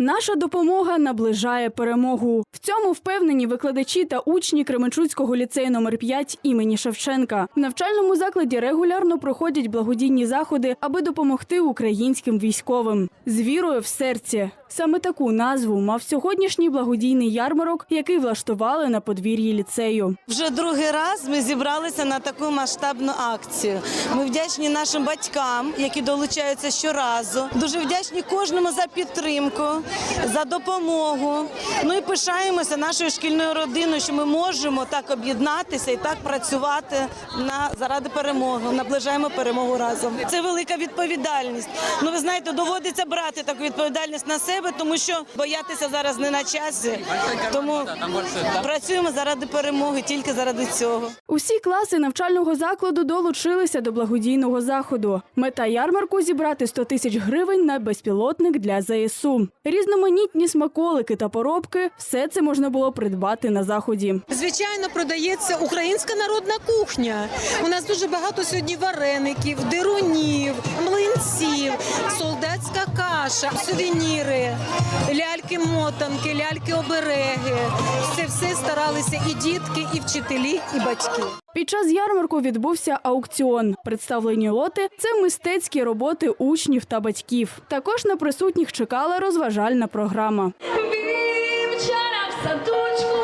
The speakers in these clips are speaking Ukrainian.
Наша допомога наближає перемогу. В цьому впевнені викладачі та учні Кременчуцького ліцею номер 5 імені Шевченка. В навчальному закладі регулярно проходять благодійні заходи, аби допомогти українським військовим з вірою в серці. Саме таку назву мав сьогоднішній благодійний ярмарок, який влаштували на подвір'ї ліцею. Вже другий раз ми зібралися на таку масштабну акцію. Ми вдячні нашим батькам, які долучаються щоразу. Дуже вдячні кожному за підтримку, за допомогу. Ну і пишаємося нашою шкільною родиною, що ми можемо так об'єднатися і так працювати на заради перемоги. Наближаємо перемогу разом. Це велика відповідальність. Ну ви знаєте, доводиться брати таку відповідальність на себе, тому що боятися зараз не на часі. Тому працюємо заради перемоги, тільки заради цього. Усі класи навчального закладу долучилися до благодійного заходу. Мета ярмарку зібрати 100 тисяч гривень на безпілотник для ЗСУ. Різноманітні смаколики та поробки все це можна було придбати на заході. Звичайно, продається українська народна кухня. У нас дуже багато сьогодні вареників, дирунів, каша, сувеніри, ляльки-мотанки, ляльки-обереги. Це все старалися і дітки, і вчителі, і батьки. Під час ярмарку відбувся аукціон. Представлені лоти це мистецькі роботи учнів та батьків. Також на присутніх чекала розважальна програма. Вівчара в садочку,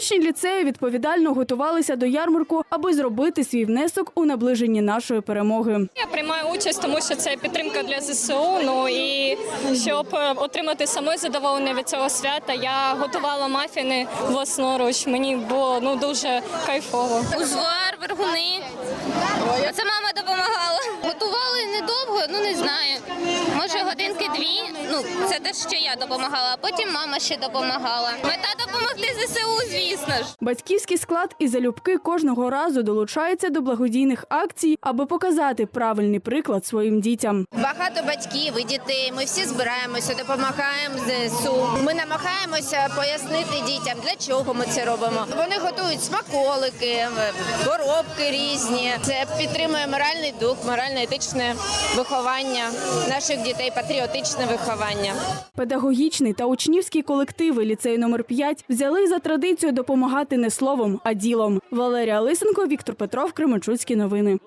Учні ліцею відповідально готувалися до ярмарку, аби зробити свій внесок у наближенні нашої перемоги. Я приймаю участь, тому що це підтримка для ЗСУ. Ну і щоб е, отримати саме задоволення від цього свята, я готувала мафіни власноруч. Мені було ну дуже кайфово. Узвар, вергуни. Це мама допомагала. Готували недовго, ну не знаю. Може годинки дві. Ну це те, що я допомагала, а потім мама ще допомагала. Мета допомогти ЗСУ, звісно ж. Батьківський склад і залюбки кожного разу долучаються до благодійних акцій, аби показати правильний приклад своїм дітям. Багато батьків і дітей. Ми всі збираємося, допомагаємо ЗСУ. Ми намагаємося пояснити дітям, для чого ми це робимо. Вони готують смаколики, коробки різні. Це підтримує моральний дух, морально-етичне виховання наших дітей, патріотичне виховання. Педагогічний та учнівський колективи ліцею номер 5 взяли за традицію допомагати не словом, а ділом. Валерія Лисенко, Віктор Петров, Кременчуцькі новини.